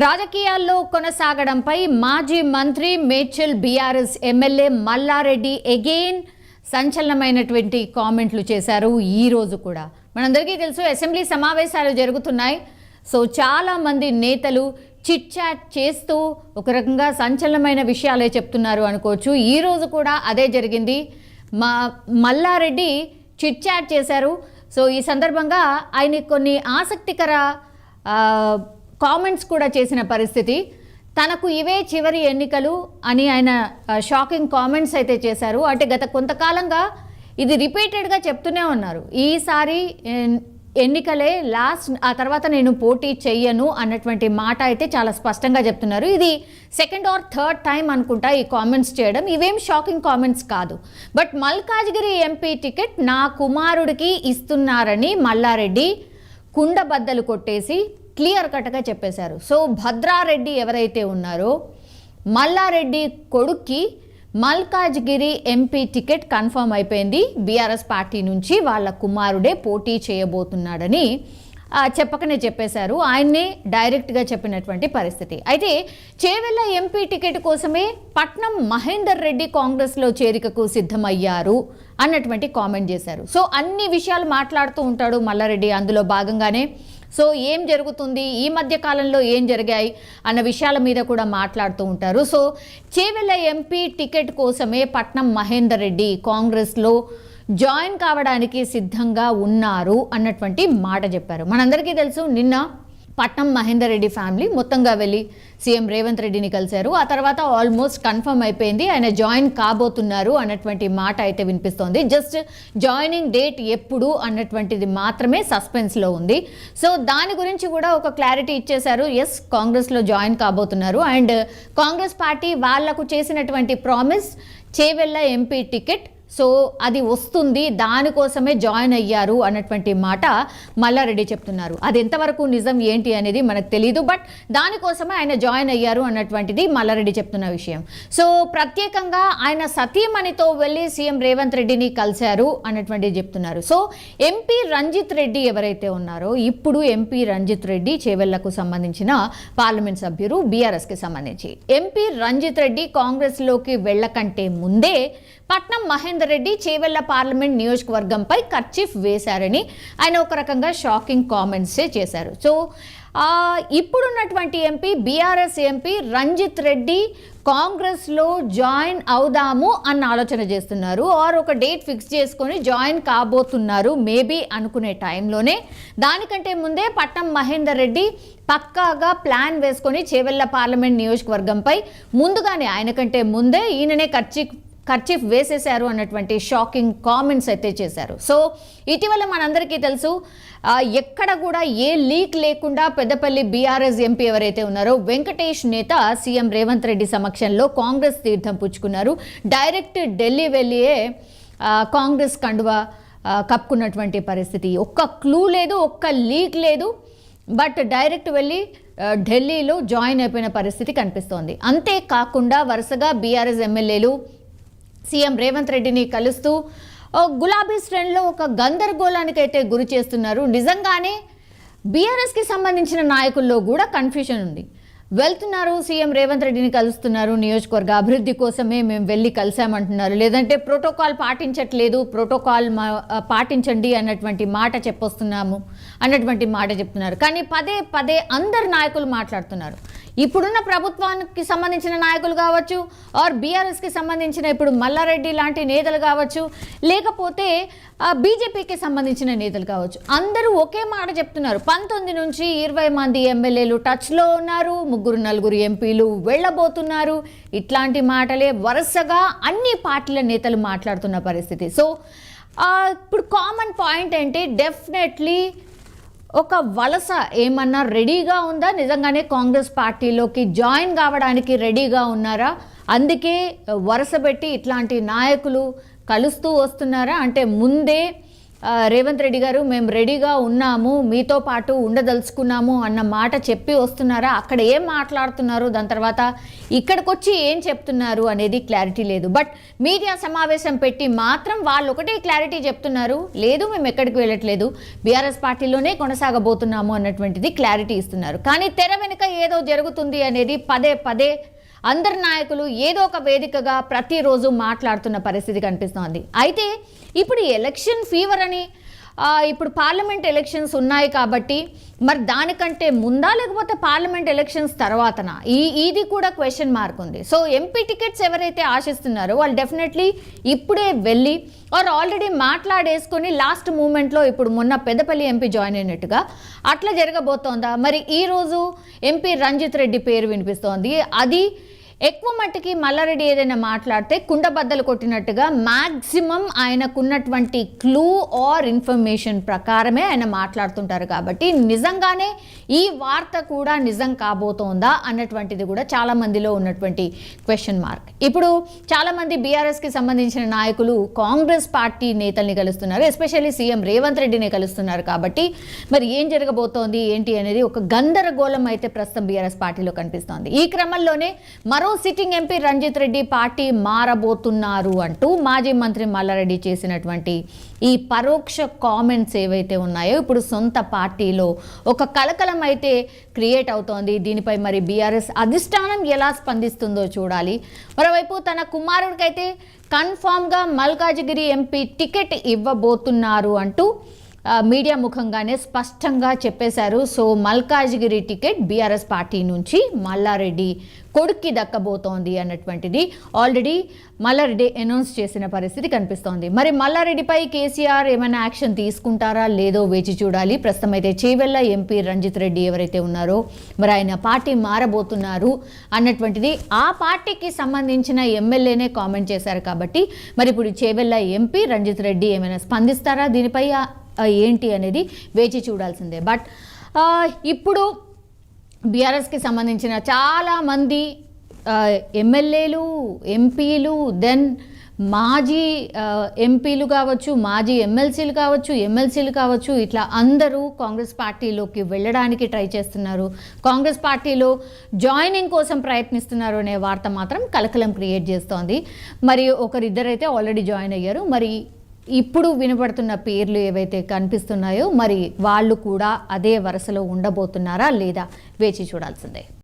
రాజకీయాల్లో కొనసాగడంపై మాజీ మంత్రి Medchal BRS MLA Mallareddy again సంచలనమైనటువంటి కామెంట్లు చేశారు ఈ రోజు కూడా. మనందరికీ తెలుసు అసెంబ్లీ సమావేశాలు జరుగుతున్నాయి. సో చాలామంది నేతలు చిట్ చాట్ చేస్తూ ఒక రకంగా సంచలనమైన విషయాలే చెప్తున్నారు అనుకోవచ్చు. ఈరోజు కూడా అదే జరిగింది. మా మల్లారెడ్డి చిట్ చాట్ చేశారు. సో ఈ సందర్భంగా ఆయన కొన్ని ఆసక్తికర కామెంట్స్ కూడా చేసిన పరిస్థితి. తనకు ఇవే చివరి ఎన్నికలు అని ఆయన షాకింగ్ కామెంట్స్ అయితే చేశారు. అంటే గత కొంతకాలంగా ఇది రిపీటెడ్గా చెప్తూనే ఉన్నారు. ఈసారి ఎన్నికలే లాస్ట్ ఆ తర్వాత నేను పోటీ చెయ్యను అన్నటువంటి మాట అయితే చాలా స్పష్టంగా చెప్తున్నారు. ఇది సెకండ్ ఆర్ థర్డ్ టైం అనుకుంటా ఈ కామెంట్స్ చేయడం. ఇవేం షాకింగ్ కామెంట్స్ కాదు. బట్ మల్కాజ్గిరి ఎంపీ టికెట్ నా కుమారుడికి ఇస్తున్నారని మల్లారెడ్డి కుండబద్దలు కొట్టేసి క్లియర్ కట్గా చెప్పేశారు. సో భద్రారెడ్డి ఎవరైతే ఉన్నారో మల్లారెడ్డి కొడుక్కి మల్కాజ్గిరి ఎంపీ టికెట్ కన్ఫర్మ్ అయిపోయింది. బీఆర్ఎస్ పార్టీ నుంచి వాళ్ళ కుమారుడే పోటీ చేయబోతున్నాడని చెప్పకనే చెప్పేశారు. ఆయన్నే డైరెక్ట్గా చెప్పినటువంటి పరిస్థితి. అయితే చేవెళ్ళ ఎంపీ టికెట్ కోసమే పట్నం మహేందర్ రెడ్డి కాంగ్రెస్లో చేరికకు సిద్ధమయ్యారు అన్నటువంటి కామెంట్ చేశారు. సో అన్ని విషయాలు మాట్లాడుతూ ఉంటాడు మల్లారెడ్డి. అందులో భాగంగానే సో ఏం జరుగుతుంది? ఈ మధ్య కాలంలో ఏం జరిగాయి? అన్న విషయాల మీద కూడా మాట్లాడుతూ ఉంటారు. సో చేవెళ్ళ ఎంపీ టికెట్ కోసమే పట్నం మహేందర్ రెడ్డి కాంగ్రెస్లో జాయిన్ కావడానికి సిద్ధంగా ఉన్నారు అన్నటువంటి మాట చెప్పారు. మనందరికీ తెలుసు నిన్న పట్నం మహేందర్ రెడ్డి ఫ్యామిలీ మొత్తంగా వెళ్ళి సీఎం రేవంత్ రెడ్డిని కలిశారు. ఆ తర్వాత ఆల్మోస్ట్ కన్ఫర్మ్ అయిపోయింది. ఆయన జాయిన్ కాబోతున్నారు అన్నటువంటి మాట అయితే వినిపిస్తోంది. జస్ట్ జాయినింగ్ డేట్ ఎప్పుడు అన్నటువంటిది మాత్రమే సస్పెన్స్లో ఉంది. సో దాని గురించి కూడా ఒక క్లారిటీ ఇచ్చేశారు. ఎస్ కాంగ్రెస్లో జాయిన్ కాబోతున్నారు. అండ్ కాంగ్రెస్ పార్టీ వాళ్ళకు చేసినటువంటి promise Chevella MP ticket so అది వస్తుంది దానికోసమే జాయిన్ అయ్యారు అన్నటువంటి మాట మల్లారెడ్డి చెప్తున్నారు. అది ఎంతవరకు నిజం ఏంటి అనేది మనకు తెలియదు బట్ దానికోసమే ఆయన జాయిన్ అయ్యారు అన్నటువంటిది మల్లారెడ్డి చెప్తున్న విషయం. సో ప్రత్యేకంగా ఆయన సతీమణితో వెళ్ళి సీఎం రేవంత్ రెడ్డిని కలిశారు అన్నటువంటిది చెప్తున్నారు. సో ఎంపీ రంజిత్ రెడ్డి ఎవరైతే ఉన్నారో ఇప్పుడు ఎంపీ రంజిత్ రెడ్డి చేవెళ్ళకు సంబంధించిన పార్లమెంట్ సభ్యులు బీఆర్ఎస్కి సంబంధించి. ఎంపీ రంజిత్ రెడ్డి కాంగ్రెస్లోకి వెళ్ళకంటే ముందే పట్నం మహేంద్ర రెడ్డి చేవెళ్ళ పార్లమెంట్ నియోజకవర్గంపై కర్చీఫ్ వేశారని ఆయన ఒక రకంగా షాకింగ్ కామెంట్సే చేశారు. సో ఇప్పుడున్నటువంటి MP BRS MP Ranjith Reddy కాంగ్రెస్లో జాయిన్ అవుదాము అన్న ఆలోచన చేస్తున్నారు. ఆర్ ఒక డేట్ ఫిక్స్ చేసుకొని జాయిన్ కాబోతున్నారు మేబీ అనుకునే టైంలోనే. దానికంటే ముందే పట్నం మహేందర్ రెడ్డి పక్కాగా ప్లాన్ వేసుకొని చేవెళ్ళ పార్లమెంట్ నియోజకవర్గంపై ముందుగానే ఆయన కంటే ముందే ఈయననే ఖర్చు కర్చీఫ్ వేసేశారు అన్నటువంటి షాకింగ్ కామెంట్స్ అయితే చేశారు. సో ఇటీవల మనందరికీ తెలుసు ఎక్కడ కూడా ఏ లీక్ లేకుండా పెద్దపల్లి బీఆర్ఎస్ ఎంపీ ఎవరైతే ఉన్నారో వెంకటేష్ నేత సీఎం రేవంత్ రెడ్డి సమక్షంలో కాంగ్రెస్ తీర్థం పుచ్చుకున్నారు. డైరెక్ట్ ఢిల్లీ వెళ్ళియే కాంగ్రెస్ కండువా కప్పుకున్నటువంటి పరిస్థితి. ఒక్క క్లూ లేదు ఒక్క లీక్ లేదు బట్ డైరెక్ట్ వెళ్ళి ఢిల్లీలో జాయిన్ అయిపోయిన పరిస్థితి కనిపిస్తోంది. అంతేకాకుండా వరుసగా బీఆర్ఎస్ ఎమ్మెల్యేలు సీఎం రేవంత్ రెడ్డిని కలుస్తూ గులాబీ శ్రేణిలో ఒక గందరగోళానికి అయితే గురి చేస్తున్నారు. నిజంగానే బీఆర్ఎస్కి సంబంధించిన నాయకుల్లో కూడా కన్ఫ్యూషన్ ఉంది. వెళ్తున్నారు సీఎం రేవంత్ రెడ్డిని కలుస్తున్నారు. నియోజకవర్గ అభివృద్ధి కోసమే మేము వెళ్ళి కలిసామంటున్నారు లేదంటే ప్రోటోకాల్ పాటించట్లేదు. ప్రోటోకాల్ మా- పాటించండి అన్నటువంటి మాట చెప్పొస్తున్నాము. అన్నటువంటి మాట చెప్తున్నారు. కానీ పదే పదే అందరు నాయకులు మాట్లాడుతున్నారు. ఇప్పుడున్న ప్రభుత్వానికి సంబంధించిన నాయకులు కావచ్చు ఆర్ బీఆర్ఎస్కి సంబంధించిన ఇప్పుడు మల్లారెడ్డి లాంటి నేతలు కావచ్చు లేకపోతే బీజేపీకి సంబంధించిన నేతలు కావచ్చు. అందరూ ఒకే మాట చెప్తున్నారు. పంతొమ్మిది నుంచి ఇరవై మంది ఎమ్మెల్యేలు టచ్లో ఉన్నారు ముగ్గురు నలుగురు ఎంపీలు వెళ్ళబోతున్నారు. ఇట్లాంటి మాటలే వరుసగా అన్ని పార్టీల నేతలు మాట్లాడుతున్న పరిస్థితి. సో ఇప్పుడు కామన్ పాయింట్ ఏంటి? డెఫినెట్లీ ఒక వలస ఏమన్నా రెడీగా ఉందా? నిజంగానే కాంగ్రెస్ పార్టీలోకి జాయిన్ కావడానికి రెడీగా ఉన్నారా? అందుకే వరుస పెట్టి ఇట్లాంటి నాయకులు కలుస్తూ వస్తున్నారా? అంటే ముందే రేవంత్ రెడ్డి గారు మేము రెడీగా ఉన్నాము మీతో పాటు ఉండదలుచుకున్నాము అన్న మాట చెప్పి వస్తున్నారా? అక్కడ ఏం మాట్లాడుతున్నారు? దాని తర్వాత ఇక్కడికి వచ్చి ఏం చెప్తున్నారు అనేది క్లారిటీ లేదు. బట్ మీడియా సమావేశం పెట్టి మాత్రం వాళ్ళు ఒకటే క్లారిటీ చెప్తున్నారు. లేదు మేము ఎక్కడికి వెళ్ళట్లేదు. బీఆర్ఎస్ పార్టీలోనే కొనసాగబోతున్నాము అన్నటువంటిది క్లారిటీ ఇస్తున్నారు. కానీ తెర వెనుక ఏదో జరుగుతుంది అనేది పదే పదే అందరి నాయకులు ఏదో ఒక వేదికగా ప్రతిరోజు మాట్లాడుతున్న పరిస్థితి కనిపిస్తోంది. అయితే ఇప్పుడు ఎలక్షన్ ఫీవర్ అని ఇప్పుడు పార్లమెంట్ ఎలక్షన్స్ ఉన్నాయి కాబట్టి మరి దానికంటే ముందా లేకపోతే పార్లమెంట్ ఎలక్షన్స్ తర్వాతనా? ఈ ఇది కూడా క్వశ్చన్ మార్క్ ఉంది. సో ఎంపీ టికెట్స్ ఎవరైతే ఆశిస్తున్నారో వాళ్ళు డెఫినెట్లీ ఇప్పుడే వెళ్ళి ఆర్ ఆల్రెడీ మాట్లాడేసుకొని లాస్ట్ మూమెంట్లో ఇప్పుడు మొన్న పెద్దపల్లి ఎంపీ జాయిన్ అయినట్టుగా అట్లా జరగబోతోందా? మరి ఈరోజు ఎంపీ రంజిత్ రెడ్డి పేరు వినిపిస్తోంది. అది ఎక్కువ మట్టుకి మల్లారెడ్డి ఏదైనా మాట్లాడితే కుండబద్దలు కొట్టినట్టుగా మ్యాక్సిమం ఆయనకున్నటువంటి క్లూ ఆర్ ఇన్ఫర్మేషన్ ప్రకారమే ఆయన మాట్లాడుతుంటారు కాబట్టి నిజంగానే ఈ వార్త కూడా నిజం కాబోతోందా అన్నటువంటిది కూడా చాలా మందిలో ఉన్నటువంటి క్వశ్చన్ మార్క్ ఇప్పుడు చాలామంది బీఆర్ఎస్కి సంబంధించిన నాయకులు కాంగ్రెస్ పార్టీ నేతల్ని కలుస్తున్నారు ఎస్పెషల్లీ సీఎం రేవంత్ రెడ్డిని కలుస్తున్నారు కాబట్టి మరి ఏం జరగబోతోంది ఏంటి అనేది ఒక గందరగోళం అయితే ప్రస్తుతం బీఆర్ఎస్ పార్టీలో కనిపిస్తోంది. ఈ క్రమంలోనే మరో sitting MP Ranjith Reddy party మారబోతున్నారు అంటూ మాజీ మంత్రి మల్లారెడ్డి చేసినటువంటి ఈ పరోక్ష కామెంట్స్ ఏవైతే ఉన్నాయో ఇప్పుడు సొంత పార్టీలో ఒక కలకలం అయితే క్రియేట్ అవుతోంది. దీనిపై మరి బీఆర్ఎస్ అధిష్టానం ఎలా స్పందిస్తుందో చూడాలి. మరోవైపు తన కుమారుడికైతే కన్ఫామ్గా మల్కాజిగిరి ఎంపీ టికెట్ ఇవ్వబోతున్నారు అంటూ మీడియా ముఖంగానే స్పష్టంగా చెప్పేశారు. So Malkajgiri ticket BRS party నుంచి మల్లారెడ్డి కొడుక్కి దక్కబోతోంది అన్నటువంటిది ఆల్రెడీ మల్లారెడ్డి అనౌన్స్ చేసిన పరిస్థితి కనిపిస్తోంది. మరి మల్లారెడ్డిపై కేసీఆర్ ఏమైనా యాక్షన్ తీసుకుంటారా? లేదో వేచి చూడాలి. ప్రస్తుతం అయితే చేవెళ్ళ ఎంపీ రంజిత్ రెడ్డి ఎవరైతే ఉన్నారో మరి ఆయన పార్టీ మారబోతున్నారు అన్నటువంటిది ఆ పార్టీకి సంబంధించిన ఎమ్మెల్యేనే కామెంట్ చేశారు కాబట్టి మరి ఇప్పుడు చేవెళ్ళ ఎంపీ రంజిత్ రెడ్డి ఏమైనా స్పందిస్తారా? దీనిపై ఏంటి అనేది వేచి చూడాల్సిందే. బట్ ఇప్పుడు బీఆర్ఎస్కి సంబంధించిన చాలామంది ఎమ్మెల్యేలు ఎంపీలు దెన్ మాజీ ఎంపీలు కావచ్చు మాజీ ఎమ్మెల్సీలు కావచ్చు ఎమ్మెల్సీలు కావచ్చు ఇట్లా అందరూ కాంగ్రెస్ పార్టీలోకి వెళ్ళడానికి ట్రై చేస్తున్నారు. కాంగ్రెస్ పార్టీలో జాయినింగ్ కోసం ప్రయత్నిస్తున్నారు అనే వార్త మాత్రం కలకలం క్రియేట్ చేస్తోంది. మరి ఒకరిద్దరైతే ఆల్రెడీ జాయిన్ అయ్యారు. మరి ఇప్పుడు వినబడుతున్న పేర్లు ఏవైతే కనిపిస్తున్నాయో మరి వాళ్ళు కూడా అదే వరుసలో ఉండబోతున్నారా లేదా వేచి చూడాల్సిందే.